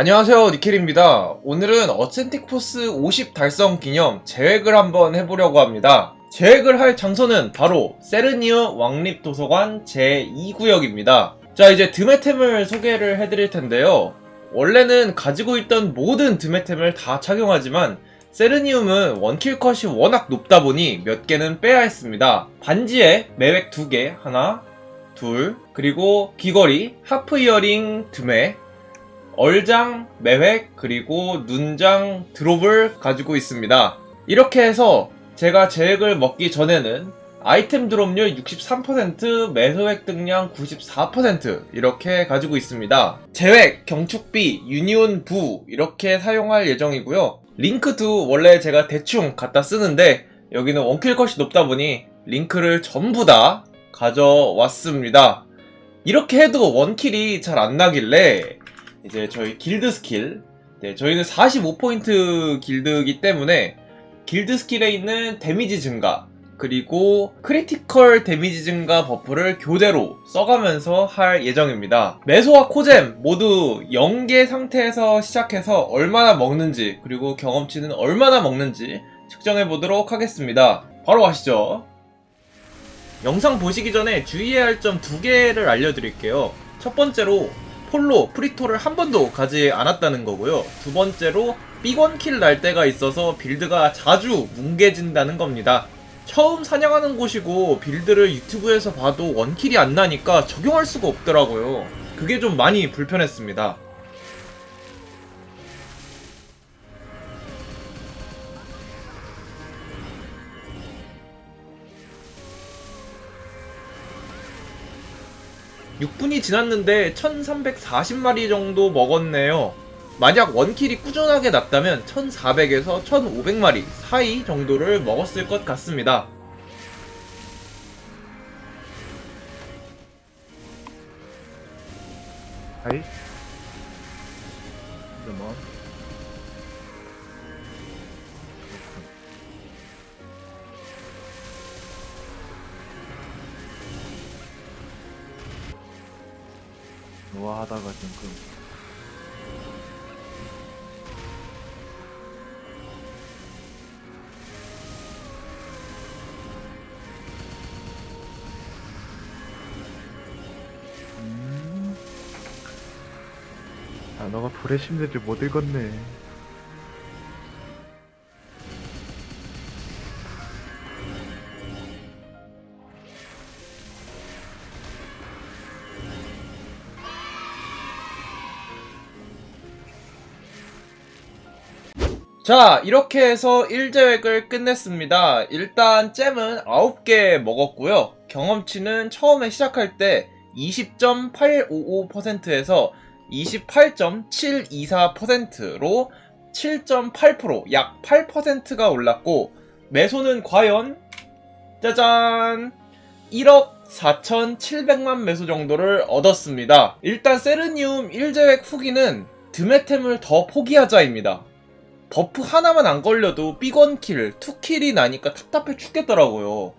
안녕하세요 니켈입니다. 오늘은 어센틱 포스 50 달성 기념 재획을 한번 해보려고 합니다. 재획을 할 장소는 바로 세르니어 왕립 도서관 제2구역입니다. 자 이제 드메템을 소개를 해드릴 텐데요. 원래는 가지고 있던 모든 드메템을 다 착용하지만 세르니움은 원킬 컷이 워낙 높다 보니 몇 개는 빼야 했습니다. 반지에 매획 2개 하나 둘 그리고 귀걸이 하프 이어링 드메 얼장, 매획, 그리고 눈장, 드롭을 가지고 있습니다. 이렇게 해서 제가 제액을 먹기 전에는 아이템 드롭률 63%, 매소 획득량 94% 이렇게 가지고 있습니다. 제획, 경축비, 유니온 부 이렇게 사용할 예정이고요. 링크도 원래 제가 대충 갖다 쓰는데 여기는 원킬 컷이 높다 보니 링크를 전부 다 가져왔습니다. 이렇게 해도 원킬이 잘 안 나길래 이제 저희 길드 스킬 네, 저희는 45포인트 길드이기 때문에 길드 스킬에 있는 데미지 증가 그리고 크리티컬 데미지 증가 버프를 교대로 써가면서 할 예정입니다. 메소와 코잼 모두 0개 상태에서 시작해서 얼마나 먹는지 그리고 경험치는 얼마나 먹는지 측정해 보도록 하겠습니다. 바로 가시죠. 영상 보시기 전에 주의해야 할 점 두 개를 알려드릴게요. 첫 번째로 폴로 프리토를 한 번도 가지 않았다는 거고요. 두 번째로 삐건킬 날 때가 있어서 빌드가 자주 뭉개진다는 겁니다. 처음 사냥하는 곳이고 빌드를 유튜브에서 봐도 원킬이 안 나니까 적용할 수가 없더라고요. 그게 좀 많이 불편했습니다. 육분이 지났는데 1340마리 정도 먹었네요. 만약 원킬이 꾸준하게 났다면 1400에서 1500마리 사이 정도를 먹었을 것 같습니다. 하이. 잠깐만. 노아 하다가 지금 그 음. 아, 너가 불의 심리를 못 읽었네. 자, 이렇게 해서 1제획을 끝냈습니다. 일단 잼은 9개 먹었고요. 경험치는 처음에 시작할 때 20.855%에서 28.724%로 7.8%약 8%가 올랐고 매소는 과연 짜잔 1억 4,700만 매소 정도를 얻었습니다. 일단 세르니움 1제획 후기는 드메템을 더 포기하자입니다. 버프 하나만 안 걸려도 삐건킬, 투킬이 나니까 답답해 죽겠더라고요.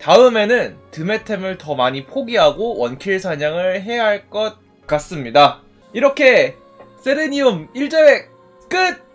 다음에는 드메템을 더 많이 포기하고 원킬 사냥을 해야 할 것 같습니다. 이렇게 세르니움 1제획 끝!